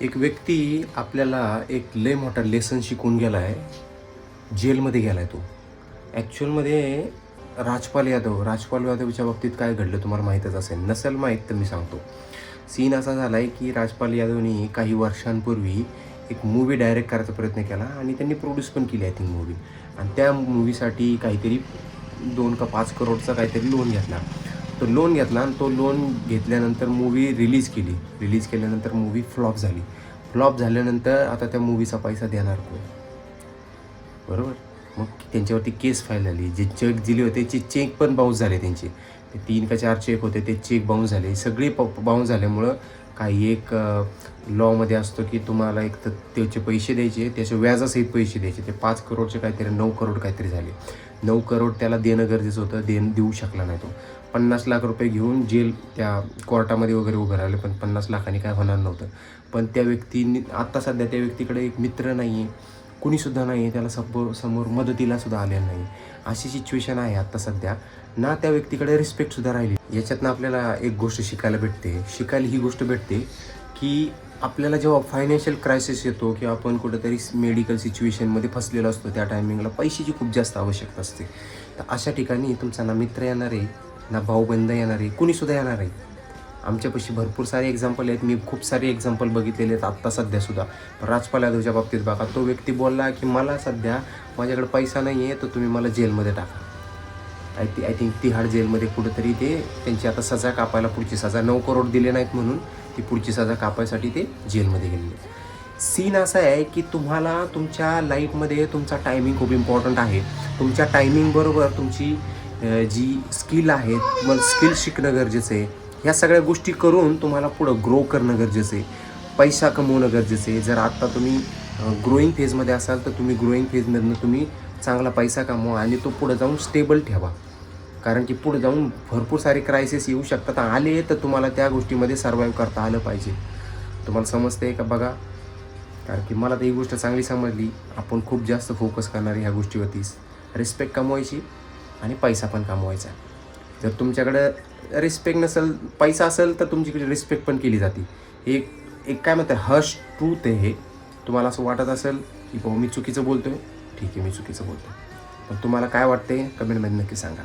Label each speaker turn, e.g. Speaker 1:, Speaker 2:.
Speaker 1: एक व्यक्ती आपल्याला एक लय मोठा लेसन शिकून गेला आहे जेलमध्ये गेला आहे तो ॲक्च्युअलमध्ये राजपाल यादव राजपाल यादवच्या बाबतीत काय घडलं तुम्हाला माहीतच असेल. नसेल माहीत तर मी सांगतो. सीन असा झाला आहे की राजपाल यादवनी काही वर्षांपूर्वी एक मूवी डायरेक्ट करायचा प्रयत्न केला आणि त्यांनी प्रोड्यूस पण केली आहे ती मूवी आणि त्या मूवीसाठी काहीतरी दोन का पाच करोडचा काहीतरी लोन घेतला. तो लोन घेतला आणि तो लोन घेतल्यानंतर मूवी रिलीज केली. रिलीज केल्यानंतर मूवी फ्लॉप झाली. फ्लॉप झाल्यानंतर आता त्या मूवीचा पैसा देणार कोण? बरोबर? मग त्यांच्यावरती केस फाईल झाली जे चेक दिले होते ते चेक पण बाउन्स झाले त्यांचे. ते तीन का चार चेक होते ते चेक बाउन्स झाले. सगळे बाउन्स झाल्यामुळं काही एक लॉमध्ये असतो की तुम्हाला एक तर त्याचे पैसे द्यायचे त्याचे व्याजासहित पैसे द्यायचे. ते पाच करोडचे काहीतरी नऊ करोड काहीतरी झाले. नऊ करोड त्याला देणं गरजेचं होतं देणं देऊ शकला नाही तो. पन्नास लाख रुपये घेऊन जेल त्या कोर्टामध्ये वगैरे उभं राहिले पण पन्नास लाखांनी काय होणार नव्हतं. पण त्या व्यक्तीने आत्ता सध्या त्या व्यक्तीकडे एक मित्र नाही आहे कुणीसुद्धा नाही आहे त्याला समोर समोर मदतीला सुद्धा आलेलं नाही अशी सिच्युएशन आहे आत्ता सध्या. ना त्या व्यक्तीकडे रिस्पेक्टसुद्धा राहिली. याच्यातनं आपल्याला एक गोष्ट शिकायला भेटते. शिकायला ही गोष्ट भेटते की आपल्याला जेव्हा फायनान्शियल क्रायसिस येतो किंवा आपण कुठेतरी मेडिकल सिच्युएशनमध्ये फसलेलो असतो त्या टायमिंगला पैशाची खूप जास्त आवश्यकता असते. तर अशा ठिकाणी तुमचा ना मित्र येणार आहे ना भाऊबंद येणार आहे कुणीसुद्धा येणार आहे. आमच्यापाशी भरपूर सारे एक्झाम्पल आहेत. मी खूप सारे एक्झाम्पल बघितलेले आहेत आत्ता सध्यासुद्धा राजपाल यादवच्या बाबतीत बघा तो व्यक्ती बोलला की मला सध्या माझ्याकडे पैसा नाही आहे तर तुम्ही मला जेलमध्ये टाका. आय ती आय थिंक तिहाड जेलमध्ये कुठंतरी ते त्यांची आता सजा कापायला पुढची सजा नऊ करोड दिले नाहीत म्हणून ती पुढची सजा कापायसाठी ते जेलमध्ये गेलेले सीन असा आहे की तुम्हाला तुमच्या लाईफमध्ये तुमचा टायमिंग खूप इम्पॉर्टंट आहे. तुमच्या टायमिंगबरोबर तुमची जी स्किल आहे तुम्हाला स्किल शिकणं गरजेचं आहे. ह्या सगळ्या गोष्टी करून तुम्हाला पुढं ग्रो करणं गरजेचं आहे. पैसा कमवणं गरजेचं आहे. जर आत्ता तुम्ही ग्रोईंग फेजमध्ये असाल तर तुम्ही ग्रोईंग फेजमधनं तुम्ही चांगला पैसा कमवा आणि तो पुढं जाऊन स्टेबल ठेवा. कारण की पुढे जाऊन भरपूर सारे क्रायसिस येऊ शकतात. आले तर तुम्हाला त्या गोष्टीमध्ये सर्वाईव्ह करता आलं पाहिजे. तुम्हाला समजते का बघा? कारण की मला तर ही गोष्ट चांगली समजली. आपण खूप जास्त फोकस करणार ह्या गोष्टीवरतीच रिस्पेक्ट कमवायची आणि पैसा पण कमवायचा. जर तुमच्याकडं रिस्पेक्ट नसेल पैसा असेल तर तुमच्याकडे रिस्पेक्ट पण केली जाते. एक एक काय म्हणतात हर्ष ट्रूथ आहे हे. तुम्हाला असं वाटत असेल की भाऊ मी चुकीचं बोलतोय ठीक आहे मी चुकीचं बोलतो पण तुम्हाला काय वाटते कमेंटमध्ये नक्की सांगा.